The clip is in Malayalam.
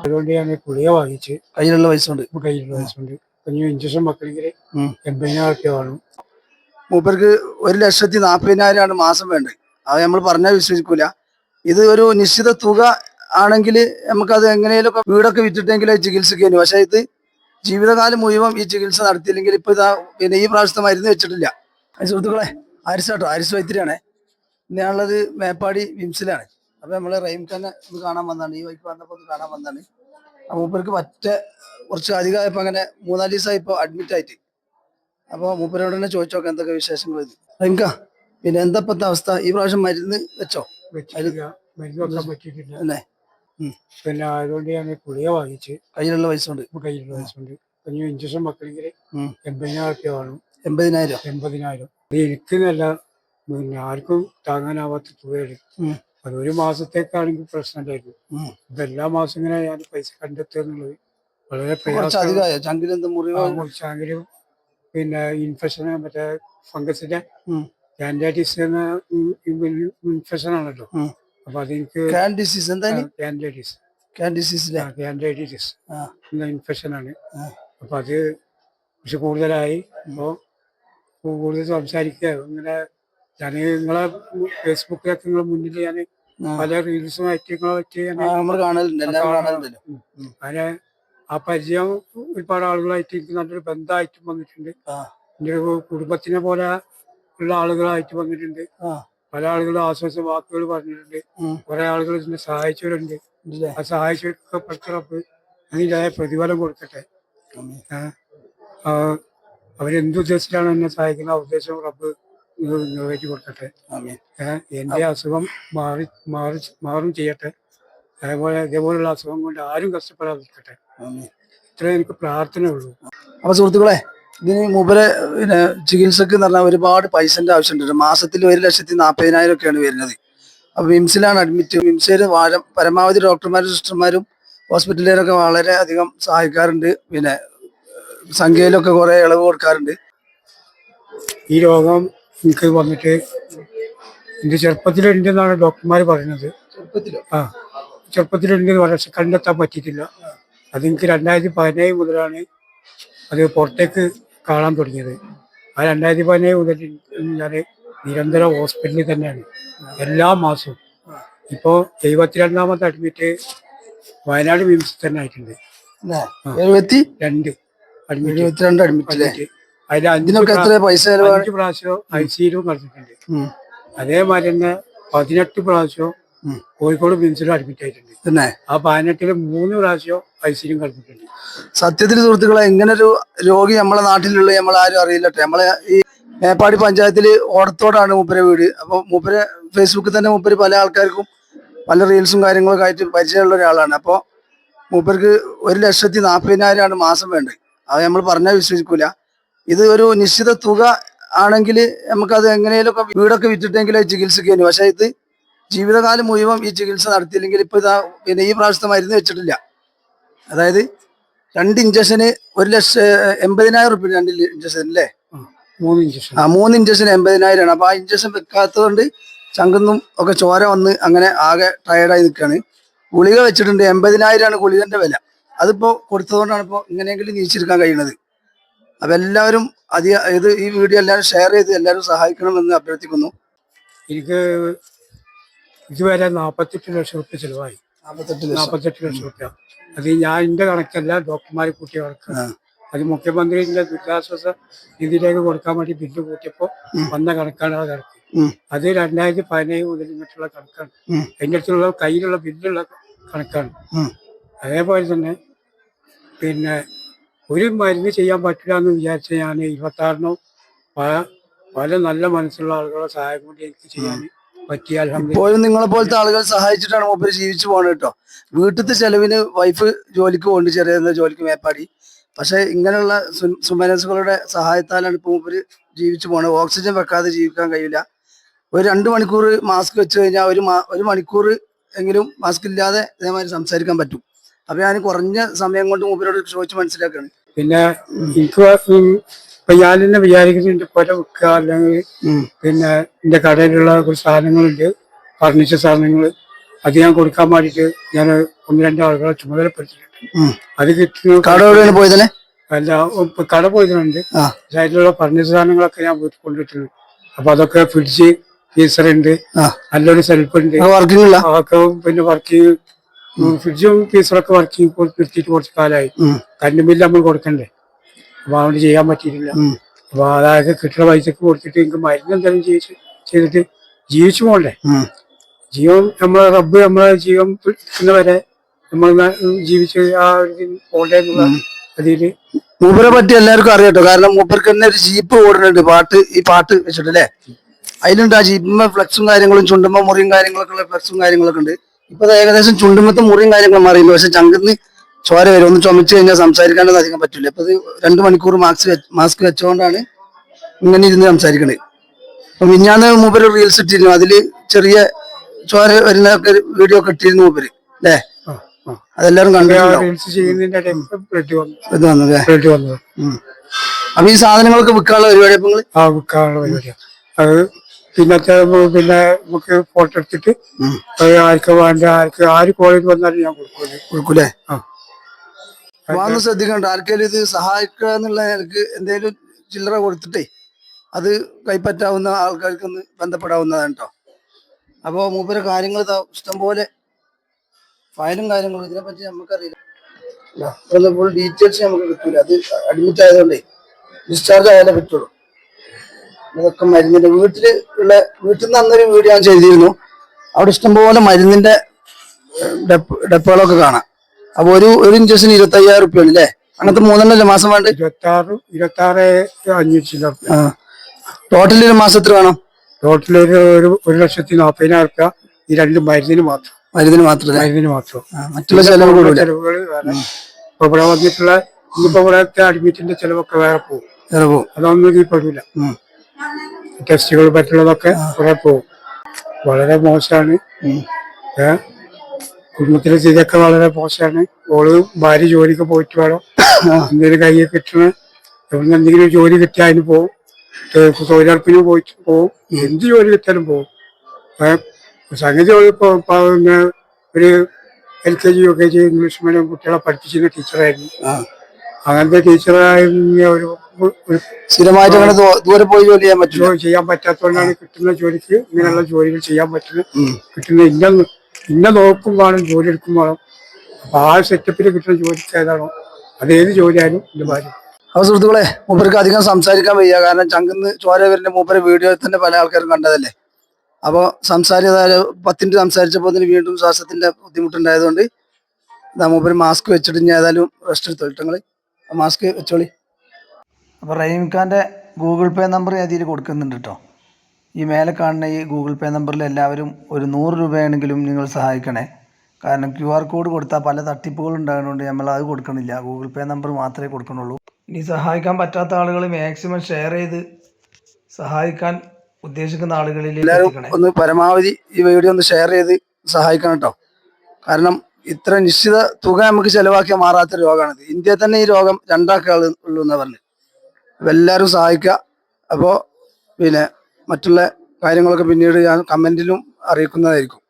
അതുകൊണ്ട് ഞാൻ ഗുളിക വാങ്ങിച്ച് കയ്യിലുള്ള ഇപ്പൊ കയ്യിലുള്ള വയസ്സുണ്ട് ഇനി ഇഞ്ചക്ഷൻ ഉം. എൺപതിനായിരം വേണം. മൂപ്പർക്ക് ഒരു ലക്ഷത്തി നാൽപ്പതിനായിരമാണ് മാസം വേണ്ടത്. അത് നമ്മൾ പറഞ്ഞാൽ വിശ്വസിക്കൂല. ഇത് ഒരു നിശ്ചിത തുക ആണെങ്കിൽ നമുക്കത് എങ്ങനെയൊക്കെ വീടൊക്കെ വിറ്റിട്ടെങ്കിലും ചികിത്സിക്കുന്നു പക്ഷെ ഇത് ജീവിതകാലം മുഴുവൻ ഈ ചികിത്സ നടത്തിയില്ലെങ്കിൽ ഇപ്പൊ ഇതാ പിന്നെ ഈ പ്രാവശ്യത്തെ മരുന്ന് വെച്ചിട്ടില്ല. സുഹൃത്തുക്കളെ ആരിസാട്ടോ ആരിസ് വൈത്തിരിയാണേ. ഞാനുള്ളത് മേപ്പാടി വിംസിലാണ്. അപ്പൊ നമ്മൾ റൈം തന്നെ ഇത് കാണാൻ വന്നാണ് ഈ വൈഫ് വന്നപ്പോ ഇത് കാണാൻ വന്നാണ് അപ്പൊ മൂപ്പർക്ക് മറ്റ കുറച്ച് അധികമായപ്പോ അങ്ങനെ മൂന്നാൽ ദിവസമായി ഇപ്പൊ അഡ്മിറ്റ് ആയിട്ട്. അപ്പൊ മൂപ്പരോട് തന്നെ ചോദിച്ചു നോക്കാം എന്തൊക്കെ വിശേഷങ്ങൾ ഇത്. റൈംക പിന്നെ എന്താ ഇപ്പത്തെ അവസ്ഥ? ഈ പ്രാവശ്യം മരുന്ന് വെച്ചോ? അല്ലേ? പിന്നെ അതുകൊണ്ട് ഞാൻ കുളിയ വാങ്ങിച്ച് കയ്യിലുള്ള പൈസ ഉണ്ട് ഇപ്പൊ കയ്യിലുള്ള വയസ്സുണ്ട് ഇനി ഇഞ്ചക്ഷൻ വെക്കണമെങ്കിൽ. എൺപതിനായിരം റുപ്യ വേണം. എൺപതിനായിരം. എൺപതിനായിരം. എനിക്കുന്നല്ല എനിക്ക് നല്ല പിന്നെ ആർക്കും താങ്ങാനാവാത്ത തുകയാണ്. അത് ഒരു മാസത്തേക്കാണെങ്കിൽ പ്രശ്നമില്ലായിരുന്നു ഇതെല്ലാ മാസം ഇങ്ങനെ ഞാൻ പൈസ കണ്ടെത്തുക എന്നുള്ളത് വളരെ കുറച്ച് പ്രയാസം അധികമായോ? ചങ്കിലെന്ത് മുറിവോ? പിന്നെ ഇൻഫെക്ഷൻ മറ്റേ ഫംഗസിന്റെ. കാൻഡൈറ്റിസ് എന്ന ഇൻഫെക്ഷൻ ആണല്ലോ. അപ്പൊ അതെനിക്ക് കാൻഡൈറ്റിസ് കാൻഡൈറ്റിസ്. എന്ന ഇൻഫെക്ഷൻ ആണ്. അപ്പൊ അത് കുറച്ച് കൂടുതലായി. അപ്പോ കൂടുതൽ സംസാരിക്കുക. ഇങ്ങനെ ഞാൻ നിങ്ങളെ ഫേസ്ബുക്കിലൊക്കെ നിങ്ങളെ മുന്നിൽ ഞാൻ പല റീൽസുമായിട്ട് നിങ്ങളെ പറ്റി നമ്മൾ കാണലുണ്ട് അങ്ങനെ ആ പരിചയം ഒരുപാട് ആളുകളായിട്ട് എനിക്ക് നല്ലൊരു ബന്ധമായിട്ടും വന്നിട്ടുണ്ട്. എന്റെ ഒരു കുടുംബത്തിനെ പോലെ ഉള്ള ആളുകളായിട്ട് വന്നിട്ടുണ്ട്. പല ആളുകളും ആശ്വാസ വാക്കുകൾ പറഞ്ഞിട്ടുണ്ട്. കുറെ ആളുകൾ ഇതിനെ സഹായിച്ചവരുണ്ട്. ആ സഹായിച്ചവർക്ക് പഠിച്ചറപ്പ് അതിന്റെതായ പ്രതിഫലം കൊടുക്കട്ടെ. അവരെന്തുദ്ദേശിച്ചാണ് എന്നെ സഹായിക്കുന്ന ആ ഉദ്ദേശം റബ്ബ് നിറവേറ്റി കൊടുക്കട്ടെ. എന്റെ അസുഖം മാറി മാറി മാറും ചെയ്യട്ടെ. അതേപോലെ ഇതേപോലുള്ള അസുഖം കൊണ്ട് ആരും കഷ്ടപ്പെടാതിരിക്കട്ടെ. ഇത്രേ എനിക്ക് പ്രാർത്ഥന ഉള്ളൂ അപ്പൊ സുഹൃത്തുക്കളെ ഇതിന് മുമ്പേ പിന്നെ ചികിത്സക്ക് എന്ന് പറഞ്ഞാൽ ഒരുപാട് പൈസന്റെ ആവശ്യമുണ്ട് മാസത്തിൽ ഒരു ലക്ഷത്തി നാൽപ്പതിനായിരം ഒക്കെയാണ് വരുന്നത്. അപ്പൊ വിംസിലാണ് അഡ്മിറ്റ്. വിംസിൽ പരമാവധി ഡോക്ടർമാരും സിസ്റ്റർമാരും ഹോസ്പിറ്റലുകാരൊക്കെ വളരെ അധികം സഹായിക്കാറുണ്ട്. പിന്നെ സംഖ്യയിലൊക്കെ കുറെ ഇളവ് കൊടുക്കാറുണ്ട്. ഈ രോഗം എനിക്ക് വന്നിട്ട് എന്റെ ചെറുപ്പത്തിലുണ്ടെന്നാണ് ഡോക്ടർമാർ പറയുന്നത്. ആ ചെറുപ്പത്തിലുണ്ട് പക്ഷെ കണ്ടെത്താൻ പറ്റിയിട്ടില്ല. അത് എനിക്ക് രണ്ടായിരത്തി പതിനേഴ് മുതലാണ് അത് പുറത്തേക്ക് കാണാൻ തുടങ്ങിയത്. ആ രണ്ടായിരത്തി പതിനേഴ് മുതൽ ഞാൻ നിരന്തരം ഹോസ്പിറ്റലിൽ തന്നെയാണ്. എല്ലാ മാസവും. ഇപ്പോൾ എഴുപത്തിരണ്ടാമത്തെ അഡ്മിറ്റ് വയനാട് മിംസ് തന്നെ ആയിട്ടുണ്ട്? എഴുപത്തി? രണ്ട്. അഡ്മിറ്റ്. എഴുപത്തിരണ്ട് അഡ്മിറ്റ്. അതിൽ അഞ്ചു ഇതിനൊക്കെ എത്ര പൈസ ചെലവാണ് അഞ്ച് പ്രാവശ്യം ഐ സിയിലും കളിച്ചിട്ടുണ്ട്. അതേമാതിരി തന്നെ പതിനെട്ട് പ്രാവശ്യം. കോഴിക്കോട് മിംസിലും അഡ്മിറ്റ് ആയിട്ടുണ്ട് പിന്നെ? ആ പതിനെട്ടിൽ മൂന്ന് പ്രാവശ്യം ഐ സിയിലും കളിച്ചിട്ടുണ്ട്. സത്യത്തിൽ സുഹൃത്തുക്കളെ ഇങ്ങനെ ഒരു രോഗി നമ്മളെ നാട്ടിലുള്ള നമ്മൾ ആരും അറിയില്ലട്ടെ. നമ്മളെ ഈ മേപ്പാടി പഞ്ചായത്തിൽ ഓടത്തോടാണ് മൂപ്പരെ വീട്. അപ്പൊ മൂപ്പര ഫേസ്ബുക്കിൽ തന്നെ മൂപ്പര് പല ആൾക്കാർക്കും പല റീൽസും കാര്യങ്ങളൊക്കെ ആയിട്ട് പരിചയമുള്ള ഒരാളാണ്. അപ്പോൾ മൂപ്പർക്ക് ഒരു ലക്ഷത്തി നാൽപ്പതിനായിരമാണ് മാസം വേണ്ടത്. അത് നമ്മൾ പറഞ്ഞാൽ വിശ്വസിക്കൂല. ഇത് ഒരു നിശ്ചിത തുക ആണെങ്കിൽ നമുക്കത് എങ്ങനെയൊക്കെ വീടൊക്കെ വിറ്റിട്ടെങ്കിലും ചികിത്സിക്കുന്നു പക്ഷേ ഇത് ജീവിതകാലം മുഴുവൻ ഈ ചികിത്സ നടത്തിയില്ലെങ്കിൽ ഇപ്പൊ ഇതാ പിന്നെ ഈ പ്രാവശ്യത്തെ മരുന്ന് വെച്ചിട്ടില്ല. അതായത് രണ്ട് ഇഞ്ചക്ഷന് ഒരു ലക്ഷം എൺപതിനായിരം റുപ്യ രണ്ട് ഇഞ്ചക്ഷൻ അല്ലേ? മൂന്ന് ഇഞ്ചക്ഷൻ ആ മൂന്ന് ഇഞ്ചക്ഷൻ എൺപതിനായിരമാണ് അപ്പൊ ആ ഇഞ്ചക്ഷൻ വെക്കാത്തതുകൊണ്ട് ചങ്കുന്നും ഒക്കെ ചോര വന്ന് അങ്ങനെ ആകെ ടയർഡായി നിൽക്കുകയാണ് ഗുളിക വെച്ചിട്ടുണ്ട് എൺപതിനായിരമാണ് ഗുളികന്റെ വില. അതിപ്പോ കൊടുത്തതുകൊണ്ടാണ് ഇപ്പോൾ ഇങ്ങനെയെങ്കിലും നീച്ചിരിക്കാൻ കഴിയുന്നത്. അപ്പൊ എല്ലാവരും അധിക ഇത് ഈ വീഡിയോ എല്ലാവരും ഷെയർ ചെയ്ത് എല്ലാവരും സഹായിക്കണമെന്ന് അഭ്യർത്ഥിക്കുന്നു. എനിക്ക് ഇതുവരെ നാൽപ്പത്തെട്ട് ലക്ഷം റുപ്യ ചെലവായി. നാൽപ്പത്തെട്ട് ലക്ഷം. റുപ്യ അത് ഞാൻ എന്റെ കണക്കല്ല ഡോക്ടർമാരെ കൂട്ടിയ കണക്ക്. അത് മുഖ്യമന്ത്രിന്റെ ദുരിതാശ്വാസ നിധിയിലേക്ക് കൊടുക്കാൻ വേണ്ടി ബില്ല് കൂട്ടിയപ്പോ വന്ന കണക്കാണ് ആ കണക്ക്. അത് രണ്ടായിരത്തി പതിനേഴ് മുതൽ ഇങ്ങോട്ടുള്ള കണക്കാണ്. എന്റെ അടുത്തുള്ള കയ്യിലുള്ള ബില്ലുള്ള കണക്കാണ്. അതേപോലെ തന്നെ പിന്നെ ഒരു മരുന്ന് ചെയ്യാൻ പറ്റില്ല എന്ന് വിചാരിച്ച ഞാൻ ഇരുപത്താറിനോ പല പല നല്ല മനസ്സുള്ള ആളുകളുടെ സഹായം കൊണ്ട് എനിക്ക് ചെയ്യാൻ പറ്റിയാലും. ഇപ്പോഴും നിങ്ങളെ പോലത്തെ ആളുകൾ സഹായിച്ചിട്ടാണ് മൂപ്പര് ജീവിച്ചു പോകണം കേട്ടോ. വീട്ടിലത്തെ ചെലവിന് വൈഫ് ജോലിക്ക് പോകുന്നുണ്ട് ചെറിയ ജോലിക്ക് മേപ്പാടി. പക്ഷെ ഇങ്ങനെയുള്ള സുമനസുകളുടെ സഹായത്താലാണ് ഇപ്പൊ മൂപ്പര് ജീവിച്ചു പോണത്. ഓക്സിജൻ വെക്കാതെ ജീവിക്കാൻ കഴിയില്ല. ഒരു രണ്ട് മണിക്കൂർ മാസ്ക് വെച്ച് കഴിഞ്ഞാൽ ഒരു ഒരു മണിക്കൂർ എങ്കിലും മാസ്ക് ഇല്ലാതെ ഇതേമാതിരി സംസാരിക്കാൻ പറ്റും. അപ്പൊ ഞാൻ കുറഞ്ഞ സമയം കൊണ്ട് മൂപ്പരോട് ചോദിച്ച് മനസ്സിലാക്കാണ്. പിന്നെ എനിക്ക് ഇപ്പൊ ഞാനെന്നെ വിചാരിക്കുന്നുണ്ട് പുര വെക്കുക അല്ലെങ്കിൽ പിന്നെ എന്റെ കടയിലുള്ള കുറച്ച് സാധനങ്ങളുണ്ട് ഫർണിച്ചർ സാധനങ്ങൾ. അത് ഞാൻ കൊടുക്കാൻ വേണ്ടിട്ട് ഞാൻ ഒന്ന് രണ്ട് ആളുകളെ ചുമതലപ്പെടുത്തിയിട്ടുണ്ട്. അത് കിട്ടുന്ന അല്ല കട പോയതിനുണ്ട് സൈഡിലുള്ള ഫർണിച്ചർ സാധനങ്ങളൊക്കെ ഞാൻ വീട്ടിൽ കൊണ്ടിട്ടുണ്ട് അപ്പൊ അതൊക്കെ ഫ്രിഡ്ജ് ഫീസർ ഉണ്ട്. നല്ലൊരു സെൽഫ് ഉണ്ട്. പിന്നെ വർക്കിംഗ് ഫ്രിഡ്ജും ഫീസറൊക്കെ വർക്കിംഗ് നിർത്തിയിട്ട് കുറച്ച് കാലമായി. കറണ്ട് ബില്ല് നമ്മൾ കൊടുക്കണ്ടേ? അപ്പൊ അതുകൊണ്ട് ചെയ്യാൻ പറ്റിയിട്ടില്ല. അപ്പൊ അതായത് കിട്ടുന്ന പൈസക്ക് കൊടുത്തിട്ട് എനിക്ക് മരുന്ന് എന്തെങ്കിലും ജീവിച്ച് ചെയ്തിട്ട് ജീവിച്ചു പോകണ്ടേ? ജീവൻ നമ്മളെ റബ്ബ് നമ്മളെ ജീവൻ കിട്ടുന്നവരെ നമ്മൾ ജീവിച്ച് ആ ഒരു പോകണ്ടേ എന്നുള്ള അതിൽ മൂപ്പരെ പറ്റി എല്ലാവർക്കും അറിയാട്ടോ കാരണം മൂപ്പർക്ക് തന്നെ ഒരു ജീപ്പ് ഓടുന്നുണ്ട്. പാട്ട് ഈ പാട്ട് വെച്ചിട്ടല്ലേ അതിലുണ്ട് ആ ജീപ്പിന്മേ ഫ്ലക്സും കാര്യങ്ങളും ചുണ്ടുമ്പോ മുറിയും കാര്യങ്ങളൊക്കെ ഉള്ള ഫ്ലക്സും കാര്യങ്ങളൊക്കെ ഉണ്ട്. ഇപ്പൊ ഏകദേശം ചുണ്ടുമ്പത്തെ മുറിയും കാര്യങ്ങളും മാറിയില്ല? പക്ഷെ ചങ്കന്ന് ചോര വരും. ഒന്ന് ചുമച്ചു കഴിഞ്ഞാൽ സംസാരിക്കാണ്ട് അധികം പറ്റില്ല ഇപ്പൊ രണ്ടു മണിക്കൂർ മാസ്ക് മാസ്ക് വെച്ചുകൊണ്ടാണ് ഇങ്ങനെ ഇരുന്ന് സംസാരിക്കണത് അപ്പൊ മിഞ്ഞാന്ന് മൂപ്പര് റീൽസ് ഇട്ടിരുന്നു. അതിൽ ചെറിയ ചോര വരുന്ന വീഡിയോ ഒക്കെ ഇട്ടിരുന്നു മൂപ്പര്. അല്ലേ. അതെല്ലാരും കണ്ടു. അപ്പൊ ഈ സാധനങ്ങളൊക്കെ വിൽക്കാനുള്ള പരിപാടി അപ്പൊ അത് പിന്നത്തെ പിന്നെ നമുക്ക് ഫോട്ടോ എടുത്തിട്ട്. ആർക്ക് വേണ്ട ആർക്ക് ആര് കോളേജ് വന്നാലും ഞാൻ കൊടുക്കും. കൊടുക്കൂലേ? അന്ന് ശ്രദ്ധിക്കണ്ട. ആർക്കെങ്കിലും ഇത് സഹായിക്കുക എന്നുള്ള നിലയ്ക്ക് എന്തെങ്കിലും ചില്ലറ കൊടുത്തിട്ടേ അത് കൈപ്പറ്റാവുന്ന ആൾക്കാർക്ക് ഒന്ന് ബന്ധപ്പെടാവുന്നതാണ് കേട്ടോ അപ്പോ മൂപ്പരെ കാര്യങ്ങൾ ഇഷ്ടംപോലെ ഫയലും കാര്യങ്ങളും ഇതിനെപ്പറ്റി നമുക്കറിയില്ല. ഫുൾ ഡീറ്റെയിൽസ് നമുക്ക് കിട്ടൂല. അത് അഡ്മിറ്റ് ആയതുകൊണ്ടേ ഡിസ്ചാർജ് ആയാലേ കിട്ടുള്ളൂ ഇതൊക്കെ മരുന്നിന്റെ വീട്ടിൽ ഉള്ള വീട്ടിൽ നിന്ന് അന്നൊരു വീഡിയോ ഞാൻ ചെയ്തിരുന്നു. അവിടെ ഇഷ്ടംപോലെ മരുന്നിന്റെ ഡപ്പകളൊക്കെ കാണാം. അപ്പൊ ഒരു ഒരു ഇഞ്ചക്ഷൻ ഇരുപത്തി അയ്യായിരം റുപ്യ അല്ലേ? അങ്ങനത്തെ മൂന്നെണ്ണല്ലേ മാസം വേണ്ട? ഇരുപത്തി ആറ് ഇരുപത്തി ആറ് അഞ്ഞൂറ്റി ടോട്ടൽ ഒരു മാസം എത്ര വേണം? ടോട്ടൽ ഒരു ഒരു ലക്ഷത്തി നാൽപ്പതിനായിരം റുപ്യ ഈ രണ്ട് മരുന്നിന് മാത്രം. മരുന്നിന് മാത്രം മരുന്നിന് മാത്രം. മറ്റുള്ള ചെലവുകൾ വേറെ. ഇപ്പൊ ഇവിടെ വന്നിട്ടുള്ള ഇന്നിപ്പോ ഇവിടെ അഡ്മിറ്റിന്റെ ചെലവൊക്കെ വേറെ പോകും. അതൊന്നും ഇതിൽ പെടില്ല ഉം. ടെസ്റ്റുകൾ പറ്റുള്ളതൊക്കെ കുറെ പോകും. വളരെ മോശമാണ്. കുടുംബത്തിലെ സ്ഥിതിയൊക്കെ വളരെ മോശമാണ്. ഓൾ ഭാര്യ ജോലിക്ക് പോയിട്ട് വേണം. എന്തെങ്കിലും കൈ കിട്ടണ എവിടെ എന്തെങ്കിലും ജോലി കിട്ടിയാൽ അതിന് പോകും തൊഴിലുറപ്പിന് പോയിട്ട് പോകും എന്ത് ജോലി കിട്ടിയാലും ഏ, സംഗതി ഒരു L K G U K G English medium കുട്ടികളെ പഠിപ്പിച്ചിരുന്ന ടീച്ചറായിരുന്നു. അങ്ങനത്തെ ടീച്ചറായ ഒരു സ്ഥിരമായിട്ട് അങ്ങനെ ദൂരെ പോയി ജോലി ചെയ്യാൻ പറ്റില്ല. ചെയ്യാൻ പറ്റാത്തതുകൊണ്ടാണ് കിട്ടുന്ന ജോലിക്ക് ഇങ്ങനെയുള്ള ജോലികൾ ചെയ്യാൻ പറ്റുന്നത്. കിട്ടുന്ന ഇന്ന ഇന്ന നോക്കും വേണം ജോലി എടുക്കും വേണം. അപ്പൊ ആ സെറ്റപ്പിൽ കിട്ടുന്ന ജോലിക്ക് ഏതാണോ അത് ഏത് ജോലിയായാലും എന്റെ ഭാര്യ അപ്പൊ സുഹൃത്തുക്കളെ മൂപ്പർക്ക് അധികം സംസാരിക്കാൻ വയ്യ. കാരണം ചങ്കുന്ന് ചോര വരുന്ന മൂപ്പരെ വീഡിയോ തന്നെ പല ആൾക്കാരും കണ്ടതല്ലേ? അപ്പോൾ സംസാരിച്ച പത്തിന്റെ സംസാരിച്ചപ്പോൾ അതിന് വീണ്ടും ശ്വാസത്തിന്റെ ബുദ്ധിമുട്ടുണ്ടായതുകൊണ്ട് മൂപ്പര് മാസ്ക് വെച്ചിട്ട് ഇനി ഏതായാലും റെസ്റ്റ് എടുത്തു നിങ്ങൾ മാസ്ക് വെച്ചോളി. അപ്പോൾ റഹീം ഖാന്റെ ഗൂഗിൾ പേ നമ്പർ ഞാൻ ഇതിൽ കൊടുക്കുന്നുണ്ട് കേട്ടോ ഈ മേലെ കാണുന്ന ഈ ഗൂഗിൾ പേ നമ്പറിൽ എല്ലാവരും ഒരു നൂറ് രൂപയാണെങ്കിലും നിങ്ങൾ സഹായിക്കണേ. കാരണം ക്യു ആർ കോഡ് കൊടുത്താൽ പല തട്ടിപ്പുകൾ ഉണ്ടാകുന്നതുകൊണ്ട് നമ്മൾ അത് കൊടുക്കണില്ല. ഗൂഗിൾ പേ നമ്പർ മാത്രമേ കൊടുക്കണുള്ളൂ. ഇനി സഹായിക്കാൻ പറ്റാത്ത ആളുകൾ മാക്സിമം ഷെയർ ചെയ്ത് സഹായിക്കാൻ ഉദ്ദേശിക്കുന്ന ആളുകളിൽ ഒന്ന് പരമാവധി ഈ വീഡിയോ ഒന്ന് ഷെയർ ചെയ്ത് സഹായിക്കണം കേട്ടോ കാരണം ഇത്ര നിശ്ചിത തുക നമുക്ക് ചെലവാക്കിയ മാറാത്ത രോഗമാണിത് ഇന്ത്യയിൽ തന്നെ ഈ രോഗം രണ്ടാക്കാൾ ഉള്ളൂ എന്നാ പറഞ്ഞു. അപ്പൊ എല്ലാവരും സഹായിക്കുക അപ്പോൾ പിന്നെ മറ്റുള്ള കാര്യങ്ങളൊക്കെ പിന്നീട് ഞാൻ കമന്റിലും അറിയിക്കുന്നതായിരിക്കും.